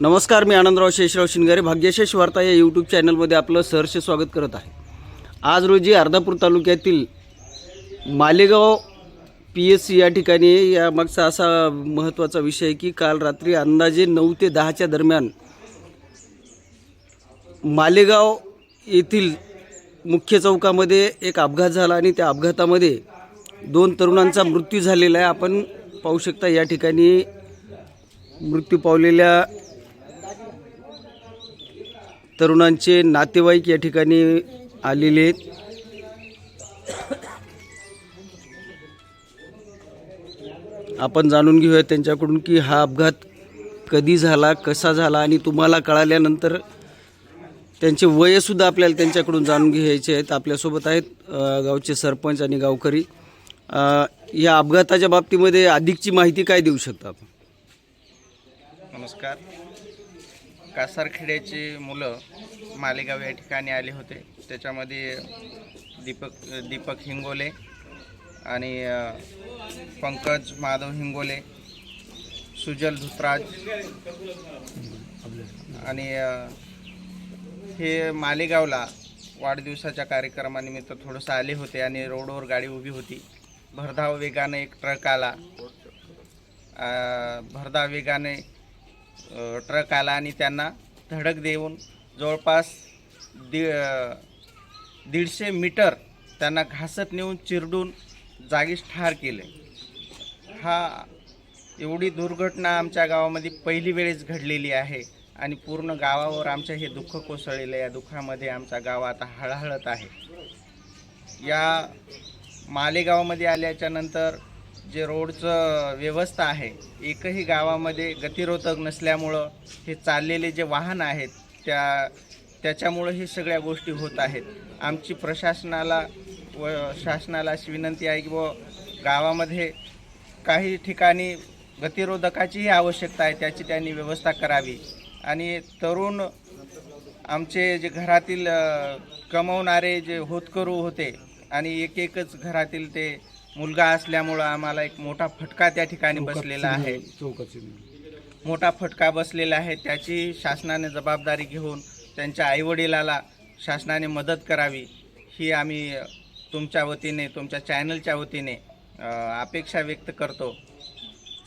नमस्कार मी आनंदराव शेषराव शिंगारे भाग्यशेष वार्ता या यूट्यूब चॅनलमध्ये आपलं सहर्ष स्वागत करत आहे. आज रोजी अर्धापूर तालुक्यातील मालेगाव पी एस सी या ठिकाणी या मागचा असा महत्त्वाचा विषय आहे की काल रात्री अंदाजे नऊ ते दहाच्या दरम्यान मालेगाव येथील मुख्य चौकामध्ये एक अपघात झाला आणि त्या अपघातामध्ये दोन तरुणांचा मृत्यू झालेला आहे. आपण पाहू शकता या ठिकाणी मृत्यू पावलेल्या तरुणांचे नातेवाईक या ठिकाणी आलेले आहेत. आपण जाणून घेऊया त्यांच्याकडून की हा अपघात कधी झाला कसा झाला आणि तुम्हाला कळाल्यानंतर त्यांचे वयसुद्धा आपल्याला त्यांच्याकडून जाणून घ्यायचे आहेत. आपल्यासोबत आहेत गावचे सरपंच आणि गावकरी. या अपघाताच्या बाबतीमध्ये अधिकची माहिती काय देऊ शकता आपण? नमस्कार. कासारखेड्याचे मुलं मालेगाव या ठिकाणी आले होते. त्याच्यामध्ये दीपक दीपक हिंगोले आणि पंकज माधव हिंगोले सुजल धुतराज आणि हे मालेगावला वाढदिवसाच्या कार्यक्रमानिमित्त थोडंसं आले होते आणि रोडवर गाडी उभी होती. भरधाव वेगाने एक ट्रक आला. भरधाव वेगाने ट्रक आला आणि त्यांना धडक देऊन जवळपास दि दीडशे मीटर त्यांना घासत नेऊन चिरडून जागीच ठार केले. हा एवढी दुर्घटना आमच्या गावामध्ये पहिली वेळेस घडलेली आहे आणि पूर्ण गावावर आमच्या हे दुःख कोसळलेलं या दुःखामध्ये आमचा गाव आता हळहळत आहे. या मालेगावामध्ये आल्याच्यानंतर जे रोडचं व्यवस्था आहे एकही गावामध्ये गतिरोधक नसल्यामुळं हे चाललेले जे वाहन आहेत त्या त्याच्यामुळं हे सगळ्या गोष्टी होत आहेत. आमची प्रशासनाला व शासनाला अशी विनंती आहे की व गावामध्ये काही ठिकाणी गतिरोधकाचीही आवश्यकता आहे त्याची त्यांनी व्यवस्था करावी. आणि तरुण आमचे जे घरातील कमवणारे जे होतकरू होते आणि एक एकच घरातील ते मुलगा असल्यामुळं आम्हाला एक मोठा फटका त्या ठिकाणी बसलेला आहे. मोठा फटका बसलेला आहे. त्याची शासनाने जबाबदारी घेऊन त्यांच्या आईवडिलाला शासनाने मदत करावी ही आम्ही तुमच्या वतीने तुमच्या चॅनलच्या वतीने अपेक्षा व्यक्त करतो.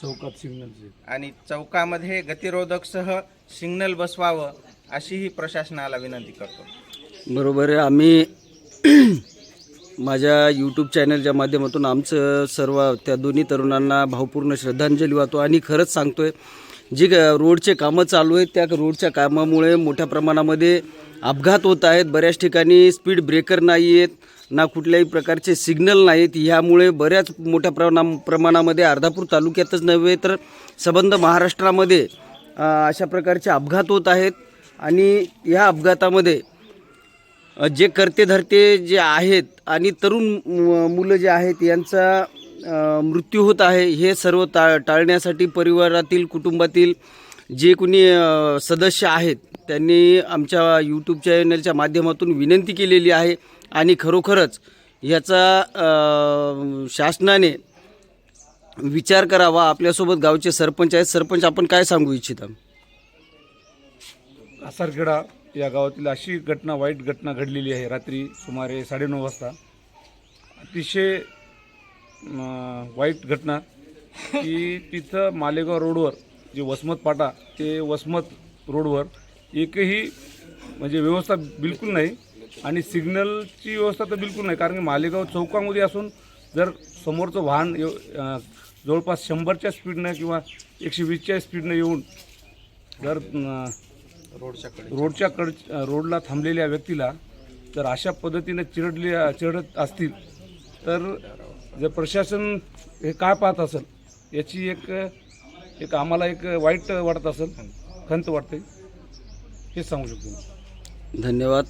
चौकात सिग्नलचे आणि चौकामध्ये गतिरोधकसह सिग्नल बसवावं अशी ही प्रशासनाला विनंती करतो. बरोबर आहे. आम्ही माझ्या यूट्यूब चॅनलच्या माध्यमातून आमचं सर्व त्या दोन्ही तरुणांना भावपूर्ण श्रद्धांजली वाहतो आणि खरंच सांगतोय जी रोडचे कामं चालू आहेत त्या रोडच्या कामामुळे मोठ्या प्रमाणामध्ये अपघात होत आहेत. बऱ्याच ठिकाणी स्पीड ब्रेकर नाही आहेत ना कुठल्याही प्रकारचे सिग्नल नाहीत. ह्यामुळे बऱ्याच मोठ्या प्रमाणा प्रमाणामध्ये अर्धापूर तालुक्यातच नव्हे तर संबंध महाराष्ट्रामध्ये अशा प्रकारचे अपघात होत आहेत. आणि ह्या अपघातामध्ये जे करते धरते जे आहेत आणि तरुण मुलं जे आहेत यांचा मृत्यू होत आहे हे सर्व टा टाळण्यासाठी परिवारातील कुटुंबातील जे कोणी सदस्य आहेत त्यांनी आमच्या यूट्यूब चॅनलच्या माध्यमातून विनंती केलेली आहे आणि खरोखरच याचा शासनाने विचार करावा. आपल्यासोबत गावचे सरपंच आहेत. सरपंच आपण काय सांगू इच्छिता? आसारखेडा या गावातील अशी घटना वाईट घटना घडलेली आहे रात्री सुमारे साडेनऊ वाजता. अतिशय वाईट घटना की तिथं मालेगाव रोडवर जे वसमत पाटा ते वसमत रोडवर एकही म्हणजे व्यवस्था बिलकुल नाही आणि सिग्नलची व्यवस्था तर बिलकुल नाही. कारण की मालेगाव चौकामध्ये असून जर समोरचं वाहन येव- जवळपास शंभरच्या स्पीडनं किंवा एकशे वीसच्या स्पीडनं येऊन जर रोडच्या कड रोडला थांबलेल्या व्यक्तीला जर अशा पद्धतीने चिरडले चिरडत असतील तर जर प्रशासन हे काय पाहत असेल याची एक एक आम्हाला एक वाईट वाटत असेल खंत वाटते हेच सांगू शकतो. धन्यवाद